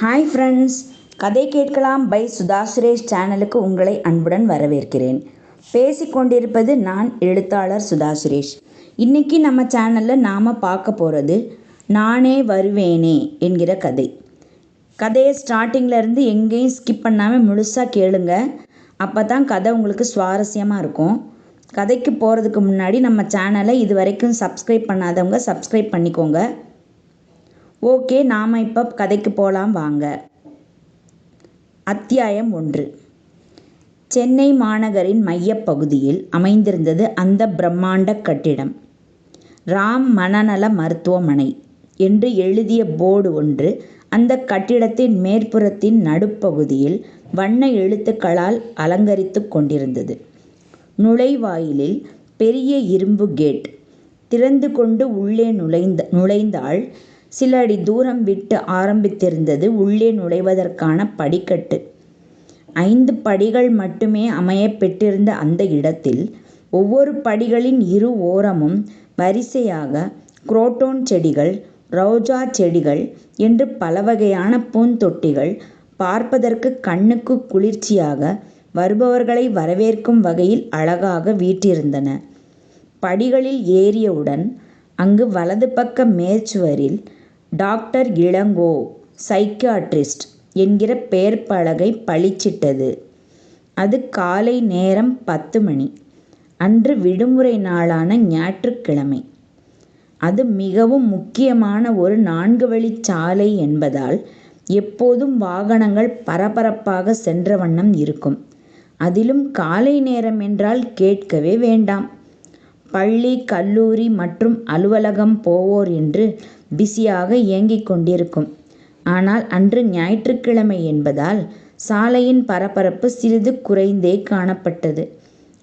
Hi friends கதை கேட்கலாம் by Sudha Suresh சேனலுக்கு உங்களை அன்புடன் வரவேற்கிறேன். பேசிக்கொண்டிருப்பது நான் எழுத்தாளர் சுதா சுரேஷ். இன்றைக்கி நம்ம சேனலில் நாம் பார்க்க போகிறது நானே வருவேனே என்கிற கதை. கதையை ஸ்டார்டிங்கில் இருந்து எங்கேயும் ஸ்கிப் பண்ணாமல் முழுசாக கேளுங்க. அப்போ தான் கதை உங்களுக்கு சுவாரஸ்யமாக இருக்கும். கதைக்கு போகிறதுக்கு முன்னாடி நம்ம சேனலை இது வரைக்கும் சப்ஸ்கிரைப் பண்ணாதவங்க சப்ஸ்கிரைப் பண்ணிக்கோங்க. ஓகே நாம் இப்போ கதைக்கு போகலாம் வாங்க. அத்தியாயம் ஒன்று. சென்னை மாநகரின் மையப்பகுதியில் அமைந்திருந்தது அந்த பிரம்மாண்ட கட்டிடம். ராம் மனநல மருத்துவமனை என்று எழுதிய போர்டு ஒன்று அந்த கட்டிடத்தின் மேற்புறத்தின் நடுப்பகுதியில் வண்ண எழுத்துக்களால் அலங்கரித்து கொண்டிருந்தது. நுழைவாயிலில் பெரிய இரும்பு கேட் திறந்து கொண்டு உள்ளே நுழைந்த நுழைந்தால் சில அடி தூரம் விட்டு ஆரம்பித்திருந்தது உள்ளே நுழைவதற்கான படிக்கட்டு. ஐந்து படிகள் மட்டுமே அமையப்பெற்றிருந்த அந்த இடத்தில் ஒவ்வொரு படிகளின் இரு ஓரமும் வரிசையாக குரோட்டோன் செடிகள் ரோஜா செடிகள் என்று பல வகையான பூந்தொட்டிகள் பார்ப்பதற்கு கண்ணுக்கு குளிர்ச்சியாக வருபவர்களை வரவேற்கும் வகையில் அழகாக வீற்றிருந்தன. படிகளில் ஏறியவுடன் அங்கு வலது பக்க மேற்சுவரில் டாக்டர் இளங்கோ சைக்கியாட்ரிஸ்ட் என்கிற பெயர் பலகை பளிச்சிட்டது அது காலை நேரம் பத்து மணி. அன்று விடுமுறை நாளான ஞாயிற்றுக்கிழமை. அது மிகவும் முக்கியமான ஒரு நான்கு வழிச் சாலை என்பதால் எப்போதும் வாகனங்கள் பரபரப்பாக சென்ற வண்ணம் இருக்கும். அதிலும் காலை நேரம் என்றால் கேட்கவே வேண்டாம். பள்ளி கல்லூரி மற்றும் அலுவலகம் போவோர் என்று பிஸியாக இயங்கிக் கொண்டிருக்கும். ஆனால் அன்று ஞாயிற்றுக்கிழமை என்பதால் சாலையின் பரபரப்பு சிறிது குறைந்தே காணப்பட்டது.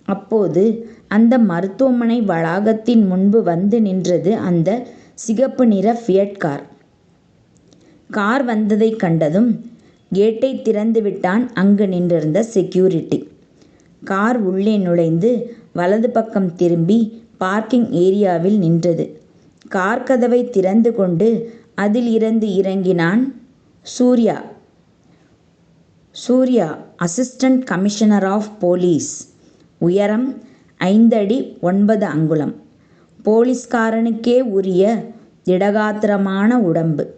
அப்போது அந்த மருத்துவமனை வளாகத்தின் முன்பு வந்து நின்றது அந்த சிகப்பு நிற ஃபியட் கார். கார் வந்ததை கண்டதும் கேட்டை திறந்து விட்டான் அங்கு நின்றிருந்த செக்யூரிட்டி. கார் உள்ளே நுழைந்து வலது பக்கம் திரும்பி பார்க்கிங் ஏரியாவில் நின்றது. கார் கதவை திறந்து கொண்டு அதில் இருந்து இறங்கினான் Surya. Surya assistant commissioner of police. உயரம் ஐந்தடி ஒன்பது அங்குலம். போலீஸ்காரனுக்கே உரிய திடகாத்திரமான உடம்பு.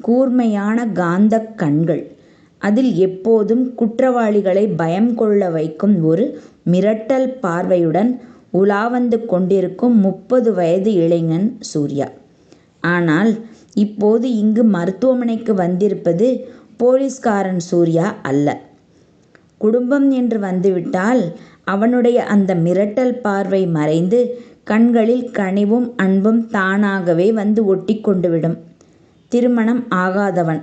கூர்மையான காந்தக் கண்கள். அதில் எப்போதும் குற்றவாளிகளை பயம் கொள்ள வைக்கும் ஒரு மிரட்டல் பார்வையுடன் உலா வந்து கொண்டிருக்கும் முப்பது வயது இளைஞன் சூர்யா. ஆனால் இப்போது இங்கு மருத்துவமனைக்கு வந்திருப்பது போலீஸ்காரன் சூர்யா அல்ல. குடும்பம் என்று வந்துவிட்டால் அவனுடைய அந்த மிரட்டல் பார்வை மறைந்து கண்களில் கனிவும் அன்பும் தானாகவே வந்து ஒட்டி கொண்டுவிடும் திருமணம் ஆகாதவன்.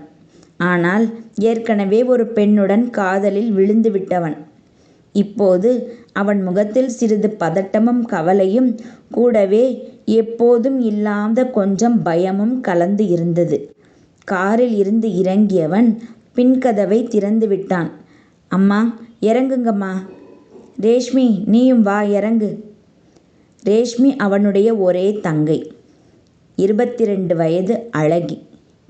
ஆனால் ஏற்கனவே ஒரு பெண்ணுடன் காதலில் விழுந்து விட்டவன் இப்போது அவன் முகத்தில் சிறிது பதட்டமும் கவலையும் கூடவே எப்போதும் இல்லாத கொஞ்சம் பயமும் கலந்து இருந்தது. காரில் இருந்து இறங்கியவன் பின்கதவை திறந்து விட்டான். அம்மா இறங்குங்கம்மா. ரேஷ்மி நீயும் வா இறங்கு. ரேஷ்மி அவனுடைய ஒரே தங்கை. இருபத்தி ரெண்டு வயது அழகி.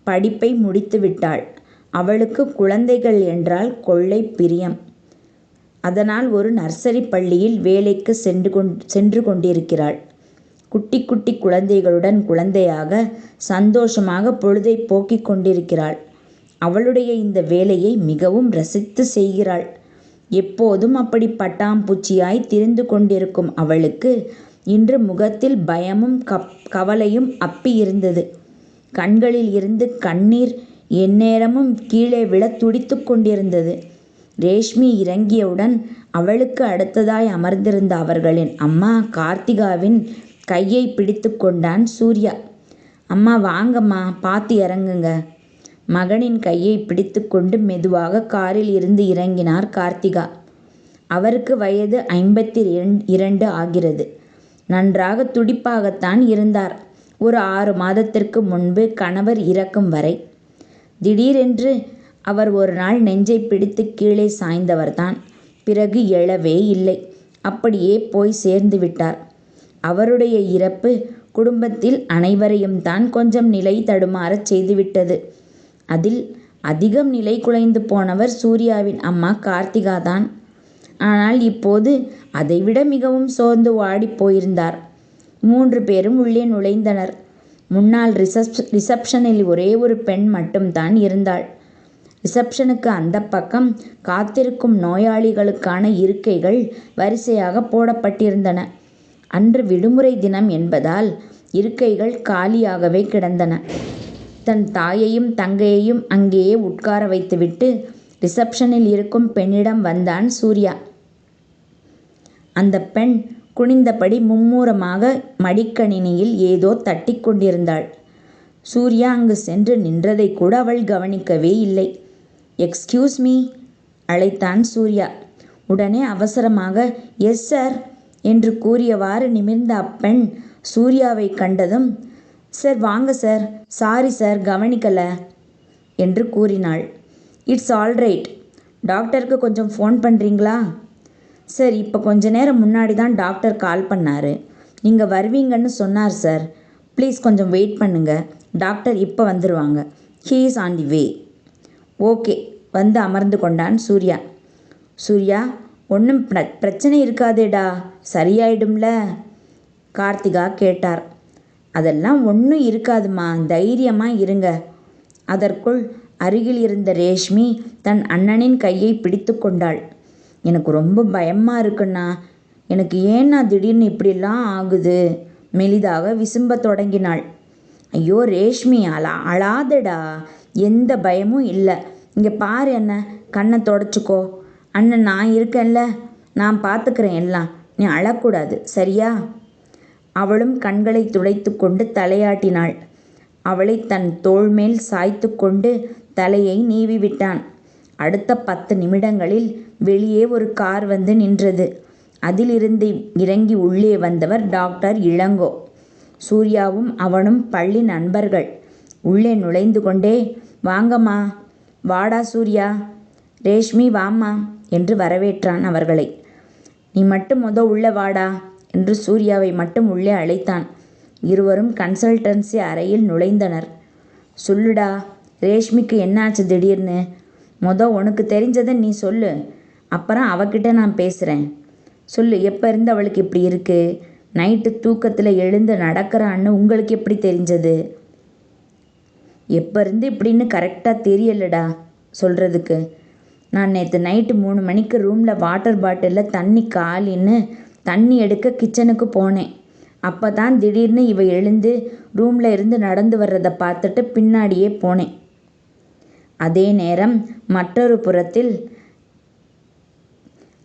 படிப்பை முடித்து விட்டாள் அவளுக்கு குழந்தைகள் என்றால் கொள்ளை பிரியம். அதனால் ஒரு நர்சரி பள்ளியில் வேலைக்கு சென்று கொண் சென்று கொண்டிருக்கிறாள். குட்டி குட்டி குழந்தைகளுடன் குழந்தையாக சந்தோஷமாக பொழுதை போக்கிக் கொண்டிருக்கிறாள். அவளுடைய இந்த வேலையை மிகவும் ரசித்து செய்கிறாள். எப்போதும் அப்படி பட்டாம்பூச்சியாய் திரிந்து கொண்டிருக்கும் அவளுக்கு இன்று முகத்தில் பயமும் கப் கவலையும் அப்பி இருந்தது கண்களில் இருந்து கண்ணீர் எந்நேரமும் கீழே விழ துடித்து கொண்டிருந்தது. ரேஷ்மி இறங்கியவுடன் அவளுக்கு அடுத்ததாய் அமர்ந்திருந்த அவர்களின் அம்மா கார்த்திகாவின் கையை பிடித்து கொண்டான் சூர்யா. அம்மா வாங்கம்மா பார்த்து இறங்குங்க. மகனின் கையை பிடித்து கொண்டு மெதுவாக காரில் இருந்து இறங்கினார் கார்த்திகா. அவருக்கு வயது ஐம்பத்தி இரண்டு ஆகிறது. நன்றாக துடிப்பாகத்தான் இருந்தார். ஒரு ஆறு மாதத்திற்கு முன்பு கணவர் இறக்கும் வரை திடீரென்று அவர் ஒரு நாள் நெஞ்சை பிடித்து கீழே சாய்ந்தவர்தான். பிறகு எழவே இல்லை. அப்படியே போய் சேர்ந்து விட்டார். அவருடைய இறப்பு குடும்பத்தில் அனைவரையும் தான் கொஞ்சம் நிலை தடுமாறச் செய்துவிட்டது. அதில் அதிகம் நிலை குலைந்து போனவர் சூர்யாவின் அம்மா கார்த்திகா தான் ஆனால் இப்போது அதைவிட மிகவும் சோர்ந்து வாடிப் போயிருந்தார். மூன்று பேரும் உள்ளே நுழைந்தனர். முன்னால் ரிசப்ஷ ரிசப்ஷனில் ஒரே ஒரு பெண் மட்டும்தான் இருந்தாள். ரிசப்ஷனுக்கு அந்த பக்கம் காத்திருக்கும் நோயாளிகளுக்கான இருக்கைகள் வரிசையாக போடப்பட்டிருந்தன. அன்று விடுமுறை தினம் என்பதால் இருக்கைகள் காலியாகவே கிடந்தன. தன் தாயையும் தங்கையையும் அங்கேயே உட்கார வைத்துவிட்டு ரிசப்ஷனில் இருக்கும் பெண்ணிடம் வந்தான் சூர்யா. அந்த பெண் குனிந்தபடி மும்மூரமாக மடிக்கணினியில் ஏதோ தட்டிக் கொண்டிருந்தாள். சூர்யா அங்கு சென்று நின்றதை கூட அவள் கவனிக்கவே இல்லை. எக்ஸ்கியூஸ் மீ அழைத்தான் சூர்யா. உடனே அவசரமாக எஸ் சார் என்று கூறியவாறு நிமிர்ந்த அப்பெண் சூர்யாவை கண்டதும் சார் வாங்க சார் சாரி சார் கவனிக்கல என்று கூறினாள். இட்ஸ் ஆல்ரைட் டாக்டருக்கு கொஞ்சம் ஃபோன் பண்ணுறீங்களா சார் இப்போ கொஞ்ச நேரம் முன்னாடி தான் டாக்டர் கால் பண்ணார். நீங்கள் வருவீங்கன்னு சொன்னார் சார். ப்ளீஸ் கொஞ்சம் வெயிட் பண்ணுங்கள் டாக்டர் இப்போ வந்துடுவாங்க he is on the way okay வந்து அமர்ந்து கொண்டான் சூர்யா. சூர்யா ஒன்றும் பிர பிரச்சனை இருக்காதேடா. சரியாயிடும்ல? கார்த்திகா கேட்டார். அதெல்லாம் ஒன்றும் இருக்காதுமா. தைரியமாக இருங்க. அதற்குள் அருகில் இருந்த ரேஷ்மி தன் அண்ணனின் கையை பிடித்து கொண்டாள். எனக்கு ரொம்ப பயமாக இருக்குண்ணா. எனக்கு ஏன்னா திடீர்னு இப்படிலாம் ஆகுது. மெலிதாக விசும்ப தொடங்கினாள். ஐயோ ரேஷ்மி அழா அழாதடா. எந்த பயமும் இல்லை. இங்கே பாரு என்ன கண்ணை தொடச்சிக்கோ. அண்ணன் நான் இருக்கேன்ல. நான் பார்த்துக்கிறேன் எல்லாம். நீ அழக்கூடாது சரியா? அவளும் கண்களை துடைத்து கொண்டு தலையாட்டினாள். அவளை தன் தோள் மேல் சாய்த்து கொண்டு தலையை நீவி விட்டான். அடுத்த பத்து நிமிடங்களில் வெளியே ஒரு கார் வந்து நின்றது. அதிலிருந்து இறங்கி உள்ளே வந்தவர் டாக்டர் இளங்கோ. சூர்யாவும் அவனும் பள்ளி நண்பர்கள். உள்ளே நுழைந்து கொண்டே வாங்கம்மா வாடா சூர்யா. ரேஷ்மி வாம்மா என்று வரவேற்றான் அவர்களை. நீ மட்டும் முத உள்ள வாடா என்று சூர்யாவை மட்டும் உள்ளே அழைத்தான். இருவரும் கன்சல்டன்சி அறையில் நுழைந்தனர். சொல்லுடா ரேஷ்மிக்கு என்னாச்சு திடீர்னு? முத உனக்கு தெரிஞ்சதை நீ சொல்லு. அப்புறம் அவகிட்ட நான் பேசுகிறேன் சொல்லு எப்போ இருந்து அவளுக்கு இப்படி இருக்குது நைட்டு தூக்கத்தில் எழுந்து நடக்கிறான்னு உங்களுக்கு எப்படி தெரிஞ்சது? எப்போ இருந்து இப்படின்னு கரெக்டாக தெரியலடா சொல்கிறதுக்கு நான் நேற்று நைட்டு மூணு மணிக்கு ரூமில் வாட்டர் பாட்டிலில் தண்ணி காலின்னு தண்ணி எடுக்க கிச்சனுக்கு போனேன். அப்போ தான் திடீர்னு இவ எழுந்து ரூமில் இருந்து நடந்து வர்றதை பார்த்துட்டு பின்னாடியே போனேன். அதே நேரம் மற்றொரு புறத்தில்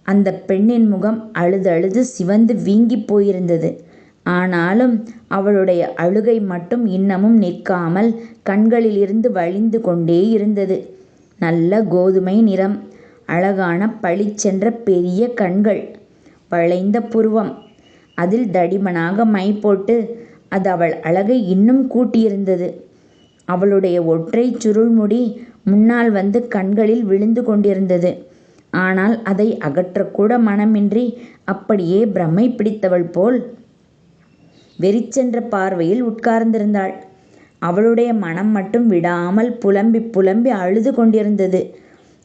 அந்த பெண்ணின் முகம் அழுது அழுது சிவந்து வீங்கி போயிருந்தது. ஆனாலும் அவளுடைய அழுகை மட்டும் இன்னமும் நிற்காமல் கண்களிலிருந்து வழிந்து கொண்டே இருந்தது. நல்ல கோதுமை நிறம் அழகான பளிச்சென்ற பெரிய கண்கள் வளைந்த புருவம். அதில் தடிமனாக மை போட்டு அது அவள் அழகை இன்னும் கூட்டியிருந்தது. அவளுடைய ஒற்றை சுருள்முடி முன்னால் வந்து கண்களில் விழுந்து கொண்டிருந்தது. ஆனால் அதை அகற்றக்கூட மனமின்றி அப்படியே பிரமை பிடித்தவள் போல் வெறிச்சென்ற பார்வையில் உட்கார்ந்திருந்தாள். அவளுடைய மனம் மட்டும் விடாமல் புலம்பி புலம்பி அழுது கொண்டிருந்தது.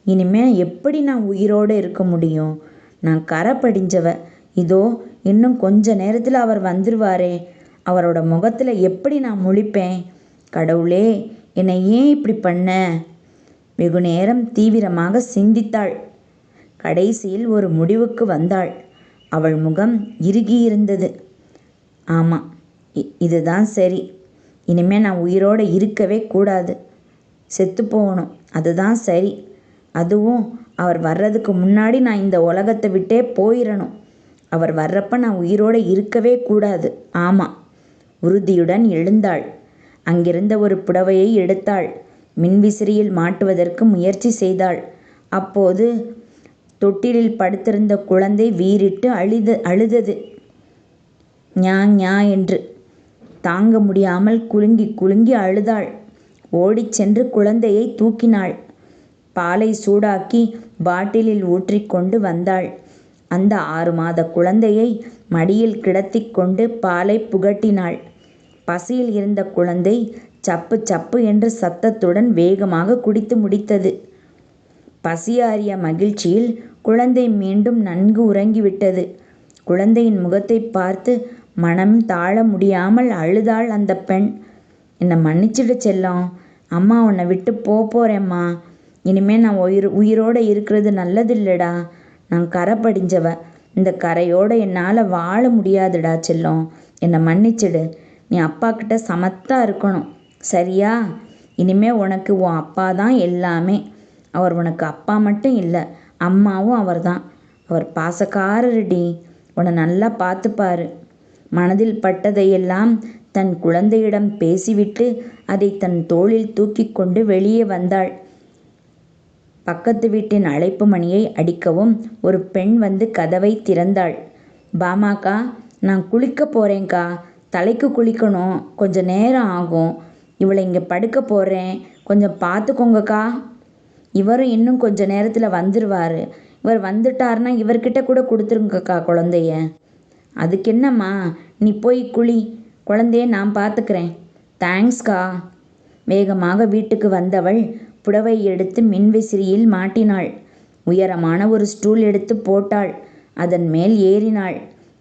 இனிமே எப்படி நான் உயிரோடு இருக்க முடியும்? நான் கரை படிஞ்சவ இதோ இன்னும் கொஞ்ச நேரத்தில் அவர் வந்துருவாரே. அவரோட முகத்தில் எப்படி நான் முழிப்பேன்? கடவுளே என்னை ஏன் இப்படி பண்ண? வெகு நேரம் தீவிரமாக சிந்தித்தாள். கடைசியில் ஒரு முடிவுக்கு வந்தாள். அவள் முகம் இறுகியிருந்தது. ஆமாம் இதுதான் சரி. இனிமேல் நான் உயிரோடு இருக்கவே கூடாது. செத்து போகணும். அதுதான் சரி. அதுவும் அவர் வர்றதுக்கு முன்னாடி நான் இந்த உலகத்தை விட்டே போயிடணும் அவர் வர்றப்ப நான் உயிரோடு இருக்கவே கூடாது. ஆமாம் உறுதியுடன் எழுந்தாள். அங்கிருந்த ஒரு புடவையை எடுத்தாள். மின்விசிறியில் மாட்டுவதற்கு முயற்சி செய்தாள். அப்போது தொட்டிலில் படுத்திருந்த குழந்தை வீறிட்டு அழுத அழுதது. ஞா ஞா என்று. தாங்க முடியாமல் குலுங்கி குலுங்கி அழுதாள். ஓடிச் சென்று குழந்தையை தூக்கினாள். பாலை சூடாக்கி பாட்டிலில் ஊற்றிக்கொண்டு வந்தாள். அந்த ஆறு மாத குழந்தையை மடியில் கிடத்தி கொண்டு பாலை புகட்டினாள். பசியில் இருந்த குழந்தை சப்பு சப்பு என்று சத்தத்துடன் வேகமாக குடித்து முடித்தது. பசியாறிய மகிழ்ச்சியில் குழந்தை மீண்டும் நன்கு உறங்கிவிட்டது. குழந்தையின் முகத்தைப் பார்த்து மனம் தாழ முடியாமல் அழுதாள் அந்தப் பெண். என்னை மன்னிச்சிடு செல்லம். அம்மா உன்னை விட்டு போக போகிறேம்மா இனிமே நான் உயிர் உயிரோட இருக்கிறது நல்லதில்லடா. நான் கரை படிஞ்சவ. இந்தக் கரையோடு என்னால வாழ முடியாதுடா செல்லம். என்னை மன்னிச்சிடு. நீ அப்பாகிட்ட சமத்தா இருக்கணும். சரியா? இனிமே உனக்கு உன் அப்பாதான் எல்லாமே. அவர் உனக்கு அப்பா மட்டும் இல்லை அம்மாவும் அவர்தான். அவர் பாசக்காரருடி. உன்னை நல்லா பார்த்துப்பாரு மனதில் பட்டதையெல்லாம் தன் குழந்தையிடம் பேசிவிட்டு அதை தன் தோளில் தூக்கி கொண்டு வெளியே வந்தாள். பக்கத்து வீட்டின் அழைப்பு மணியை அடிக்கவும் ஒரு பெண் வந்து கதவை திறந்தாள். பாமாக்கா. நான் குளிக்க போகிறேங்க்கா தலைக்கு குளிக்கணும். கொஞ்சம் நேரம் ஆகும். இவளை இங்கே படுக்கப் போகிறேன் கொஞ்சம் பார்த்துக்கோங்கக்கா இவரும் இன்னும் கொஞ்ச நேரத்தில் வந்துடுவார் இவர் வந்துட்டார்னா இவர்கிட்ட கூட கொடுத்துருங்கக்கா குழந்தைய. அதுக்கென்னம்மா. நீ போய் குழி குழந்தைய நான் பார்த்துக்கிறேன் தேங்க்ஸ்க்கா. வேகமாக வீட்டுக்கு வந்தவள் புடவை எடுத்து மின்விசிறியில் மாட்டினாள். உயரமான ஒரு ஸ்டூல் எடுத்து போட்டாள். அதன் மேல் ஏறினாள்.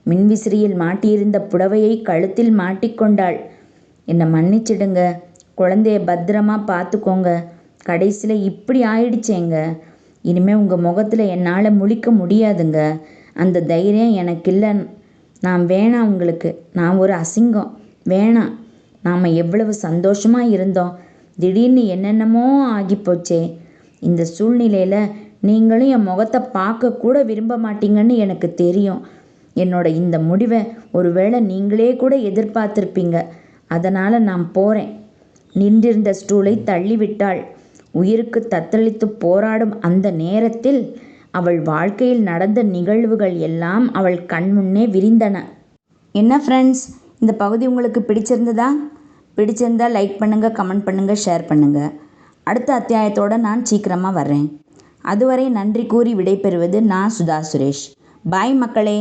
மின்விசிறியில் மாட்டியிருந்த புடவையை கழுத்தில் மாட்டிக்கொண்டாள் என்னை மன்னிச்சிடுங்க. குழந்தைய பத்திரமா பார்த்துக்கோங்க கடைசியில் இப்படி ஆயிடுச்சேங்க. இனிமேல் உங்கள் முகத்தில் என்னால் முழிக்க முடியாதுங்க. அந்த தைரியம் எனக்கு இல்லை நான் வேணாம் உங்களுக்கு. நான் ஒரு அசிங்கம். வேணாம். நாம் எவ்வளவு சந்தோஷமாக இருந்தோம். திடீர்னு என்னென்னமோ ஆகிப்போச்சே. இந்த சூழ்நிலையில் நீங்களும் என் முகத்தை பார்க்க கூட விரும்ப மாட்டீங்கன்னு எனக்கு தெரியும். என்னோட இந்த முடிவை ஒருவேளை நீங்களே கூட எதிர்பார்த்துருப்பீங்க அதனால் நான் போகிறேன் நின்றிருந்த ஸ்டூலை தள்ளிவிட்டாள். உயிருக்கு தத்தளித்து போராடும் அந்த நேரத்தில் அவள் வாழ்க்கையில் நடந்த நிகழ்வுகள் எல்லாம் அவள் கண்முன்னே விரிந்தன. என்ன ஃப்ரெண்ட்ஸ் இந்த பகுதி உங்களுக்கு பிடிச்சிருந்ததா? பிடிச்சிருந்தா லைக் பண்ணுங்க கமெண்ட் பண்ணுங்க ஷேர் பண்ணுங்க. அடுத்த அத்தியாயத்தோட நான் சீக்கிரமா வர்றேன். அதுவரை நன்றி கூறி விடைபெறுவது நான் சுதா சுரேஷ். பாய் மக்களே.